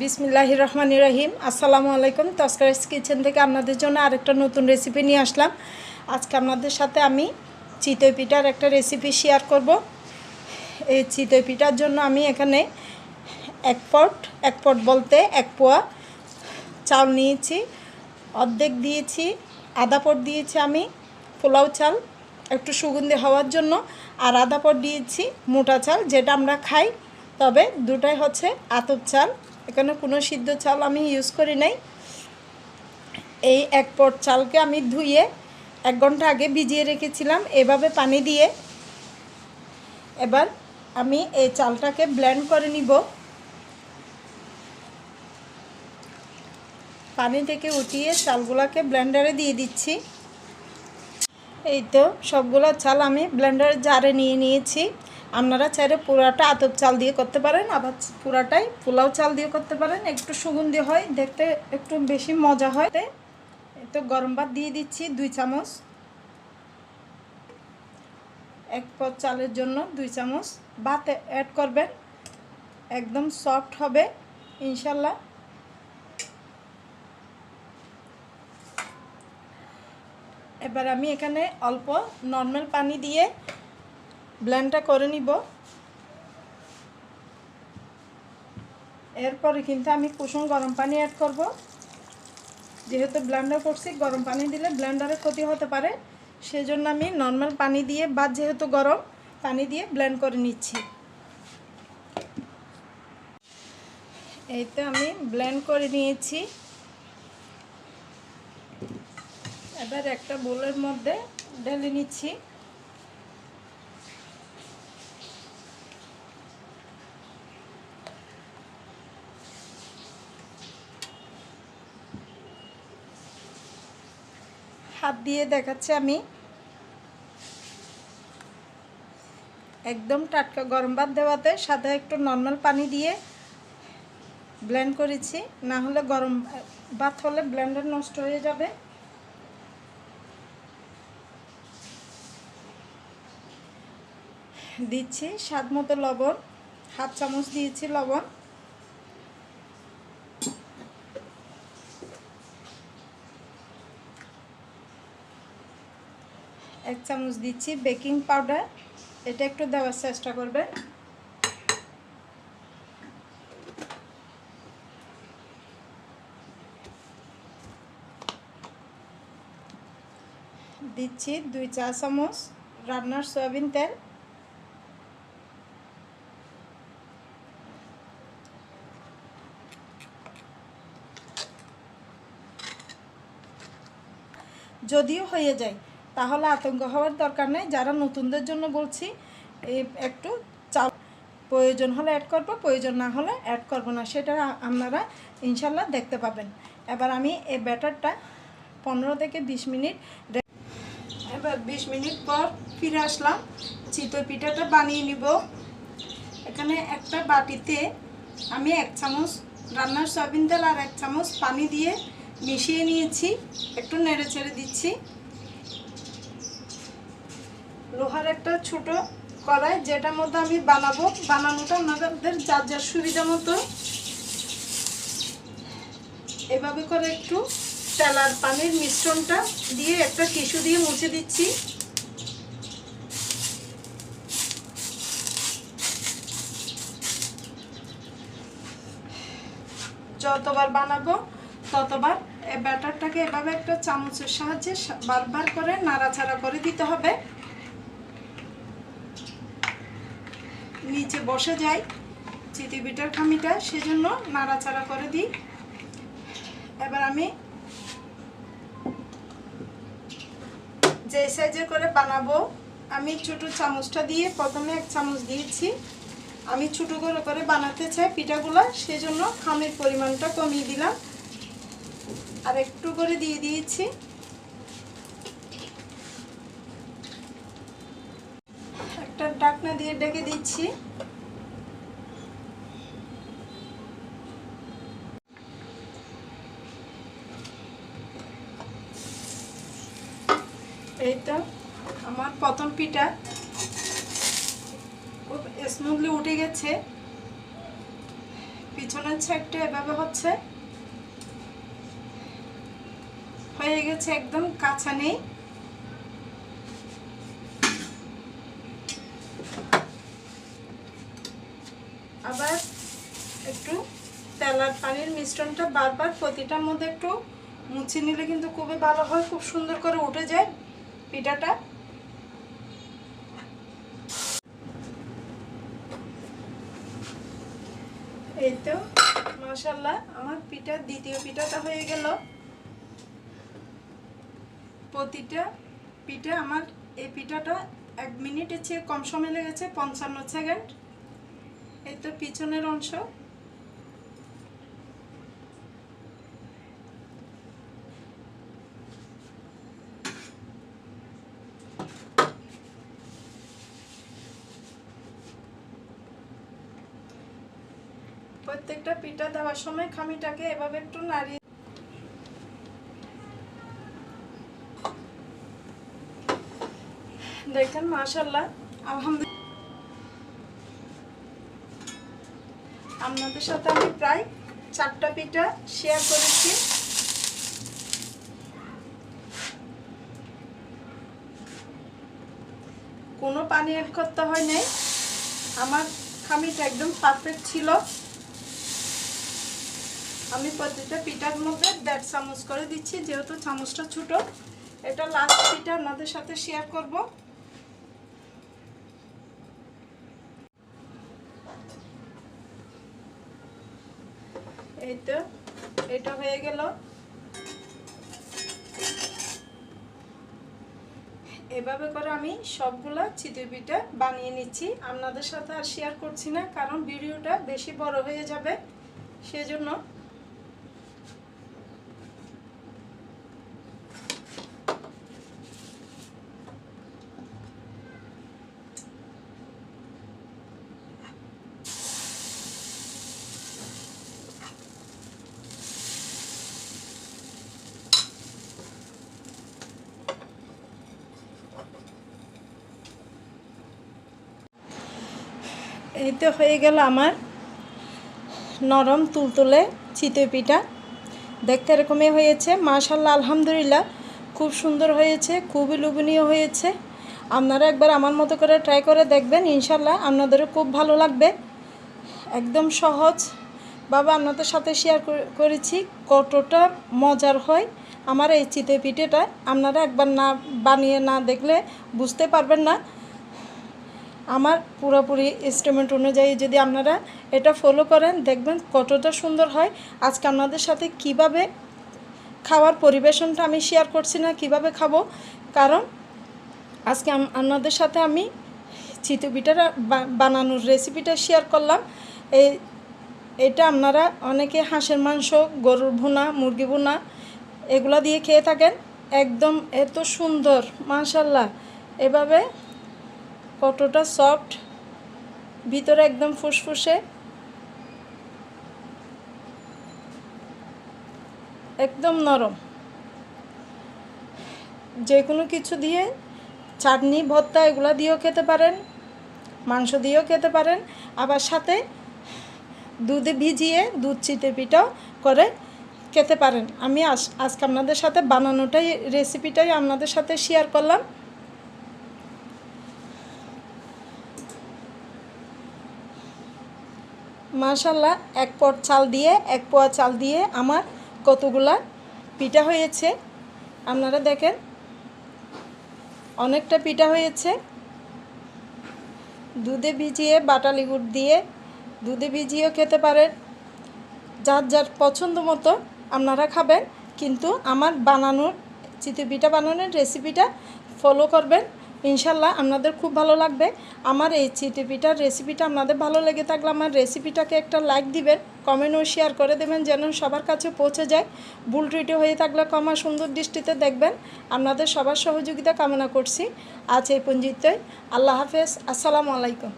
বিসমিল্লাহ রহমান রহিম। আসসালামু আলাইকুম। তস্করাইস কিচেন থেকে আপনাদের জন্য আরেকটা নতুন রেসিপি নিয়ে আসলাম। আজকে আপনাদের সাথে আমি চিতই পিঠার একটা রেসিপি শেয়ার করব। এই চিতই পিঠার জন্য আমি এখানে এক পট এক পট বলতে এক পোয়া চাল নিয়েছি, অর্ধেক দিয়েছি, আধা পট দিয়েছি আমি পোলাও চাল, একটু সুগন্ধি হওয়ার জন্য, আর আধা পট দিয়েছি মোটা চাল, যেটা আমরা খাই। তবে দুটাই হচ্ছে আতপ চাল। এখানে কোনো সিদ্ধ চাল আমি ইউজ করি নাই। এই এক পট চালকে আমি ধুয়ে এক ঘণ্টা আগে ভিজিয়ে রেখেছিলাম, এভাবে পানি দিয়ে। এবার আমি এই চালটাকে ব্লেন্ড করে নিব। পানি থেকে উঠিয়ে চালগুলোকে ব্লেন্ডারে দিয়ে দিচ্ছি। এই তো সবগুলো চাল আমি ব্লেন্ডারে জারে নিয়ে নিয়েছি। আপনারা চাইলে পুরাটা আতপ চাল দিয়ে করতে পারেন, আবার পুরাটাই পোলাও চাল দিয়ে করতে পারেন। একটু সুগন্ধি হয়, দেখতে একটু বেশি মজা হয়। তো গরম ভাত দিয়ে দিচ্ছি দুই চামচ। এক পদ চালের জন্য দুই চামচ। ভাত অ্যাড করবেন, একদম সফট হবে, ইনশাল্লাহ। এবার আমি এখানে অল্প নর্মাল পানি দিয়ে ব্লেন্ডটা করে নিব। এরপরে কিন্তু আমি কুসুম গরম পানি অ্যাড করব। যেহেতু ব্লেন্ডার করছি, গরম পানি দিলে ব্লেন্ডারে ক্ষতি হতে পারে। সেজন্য আমি নর্মাল পানি দিয়ে বা যেহেতু গরম, পানি দিয়ে ব্লেন্ড করে নিচ্ছি। এই তো আমি ব্লেন্ড করে নিয়েছি। এবার একটা বোলের মধ্যে ঢেলে নিচ্ছি। হাত দিয়ে দেখাচ্ছি আমি। একদম টাটকা গরম ভাত দেওয়াতে সাথে একটু নর্মাল পানি দিয়ে ব্লেন্ড করেছি। না হলে গরম ভাত হলে ব্লেন্ডার নষ্ট হয়ে যাবে। দিচ্ছি স্বাদ মতো লবণ, হাফ চামচ দিয়েছি লবণ। চামচ দিচ্ছি, বেকিং পাউডার। এটা একটু দেওয়ার চেষ্টা করবেন। দিচ্ছি দুই চা চামচ রান্নার সয়াবিন তেল। যদিও হয়ে যায়। তাহলে আতঙ্ক হওয়ার দরকার নেই। যারা নতুনদের জন্য বলছি একটু চাল প্রয়োজন হলে অ্যাড করব, প্রয়োজন না হলে অ্যাড করব না, সেটা আপনারা ইনশাল্লাহ দেখতে পাবেন। এবার আমি এই ব্যাটারটা পনেরো থেকে বিশ মিনিট এবার বিশ মিনিট পর ফিরে আসলাম। চিতই পিঠাটা বানিয়ে নিব। এখানে একটা বাটিতে আমি এক চামচ রান্নার সয়াবিন তেল আর এক চামচ পানি দিয়ে মিশিয়ে নিয়েছি। একটু নেড়ে ছেড়ে দিচ্ছি। লোহার একটা ছোট কড়াই, যেটার মধ্যে আমি বানাবো। বানানোটা আপনাদের যার যার সুবিধা মতো। এভাবে করে একটু তেল আর পানির মিশ্রণটা দিয়ে একটা টিস্যু দিয়ে মুছে দিচ্ছি। যতবার বানাবো, ততবার ব্যাটারটাকে এভাবে একটা চামচের সাহায্যে বারবার করে নাড়াচাড়া করে দিতে হবে। নিচে বসে যায় চিতি বিটার খামিটা, সেজন্য নাড়াচাড়া করে দিই। এবার আমি যে সাইজে করে বানাবো, আমি ছোটো চামচটা দিয়ে প্রথমে এক চামচ দিয়েছি। আমি ছোটো করে করে বানাতে চাই পিঠাগুলো, সেজন্য খামের পরিমাণটা কমিয়ে দিলাম। আর একটু করে দিয়ে দিয়েছি। একটা ডাকনা দিয়ে ডেকে দিচ্ছি। এই তো আমার প্রথম পিঠা। খুব স্মুথলি উঠে গেছে। পিছনের সাইডটা এভাবে হচ্ছে। হয়ে গেছে একদম কাঁচা নেই। আবার একটু তেল আর পানির মিশ্রণটা বারবার প্রতিটার মধ্যে একটু মুছে নিলে কিন্তু খুবই ভালো হয়, খুব সুন্দর করে উঠে যায় পিঠাটা। এই তো মাশাল্লাহ আমার পিঠা দ্বিতীয় পিঠাটা হয়ে গেল। প্রতিটা পিঠা আমার এই পিঠাটা এক মিনিটের চেয়ে কম সময় লেগেছে, পঞ্চান্ন সেকেন্ড। এই তো পিছনের অংশ। প্রত্যেকটা পিঠা দেওয়ার সময় খামিটাকে এভাবে একটু নাড়িয়ে দেখেন মাশাল্লাহ আলহামদুলিল্লাহ। আপনাদের সাথে আমি প্রায় চারটা পিঠা শেয়ার করেছি। কোনো পানি অ্যাড করতে হয় নাই। আমার খামিটা একদম পারফেক্ট ছিল। আমি প্রতিটা পিঠার মধ্যে দেড় চামচ করে দিচ্ছি, যেহেতু চামচটা ছোট। এটা লাস্ট পিঠা আপনাদের সাথে শেয়ার করব। এই তো এটা হয়ে গেল। এভাবে করে আমি সবগুলা চিতই পিঠা বানিয়ে নিচ্ছি। আপনাদের সাথে আর শেয়ার করছি না, কারণ ভিডিওটা বেশি বড় হয়ে যাবে, সেজন্য এই তো হয়ে গেল আমার নরম তুলতুলে চিতই পিঠা। দেখতে এরকমই হয়েছে। মাশাল্লাহ আলহামদুলিল্লাহ, খুব সুন্দর হয়েছে, খুবই লোভনীয় হয়েছে। আপনারা একবার আমার মতো করে ট্রাই করে দেখবেন ইনশাল্লাহ আপনাদেরও খুব ভালো লাগবে। একদম সহজ। বাবা, আপনাদের সাথে শেয়ার করেছি কতটা মজার হয় আমার এই চিতই পিঠেটা। আপনারা একবার না বানিয়ে না দেখলে বুঝতে পারবেন না। আমার পুরোপুরি ইনস্ট্রুমেন্ট অনুযায়ী যদি আপনারা এটা ফলো করেন, দেখবেন কতটা সুন্দর হয়। আজকে আপনাদের সাথে কীভাবে খাওয়ার পরিবেশনটা আমি শেয়ার করছি না, কীভাবে খাব। কারণ আজকে আপনাদের সাথে আমি চিতু পিঠাটা বানানোর রেসিপিটা শেয়ার করলাম। এই, এটা আপনারা অনেকে হাঁসের মাংস, গরুর ভুনা, মুরগি ভুনা, এগুলো দিয়ে খেয়ে থাকেন। একদম এত সুন্দর মাশাল্লাহ এভাবে কতটা সফট ভিতরে একদম ফুসফুসে। একদম নরম। যে কোনো কিছু দিয়ে চাটনি, ভর্তা এগুলো দিয়েও খেতে পারেন, মাংস দিয়েও খেতে পারেন। আবার সাথে দুধে ভিজিয়ে দুধ চিটে পিঠাও করে খেতে পারেন। আমি আজ, আজকে আপনাদের সাথে বানানোটাই রেসিপিটাই আপনাদের সাথে শেয়ার করলাম। মাশাল্লাহ এক পট চাল দিয়ে, এক পোয়া চাল দিয়ে আমার কতগুলা পিঠা হয়েছে। আপনারা দেখেন, অনেকটা পিঠা হয়েছে। দুধে ভিজিয়ে বাটালি গুড় দিয়ে দুধে ভিজিয়েও খেতে পারেন। যার যার পছন্দ মতো আপনারা খাবেন, কিন্তু আমার বানানোর, চিতই পিঠা বানানোর রেসিপিটা ফলো করবেন। ইনশাল্লাহ আপনাদের খুব ভালো লাগবে। আমার এই চিটি পিঠার রেসিপিটা আপনাদের ভালো লেগে থাকলে আমার রেসিপিটাকে একটা লাইক দিবেন কমেন্ট ও শেয়ার করে দেবেন যেন সবার কাছে পৌঁছে যায়। ভুল টুইটি হয়ে থাকলে কমা সুন্দর দৃষ্টিতে দেখবেন। আপনাদের সবার সহযোগিতা কামনা করছি। আজ এই পঞ্জিতে আল্লাহ হাফেজ। আসসালামু আলাইকুম।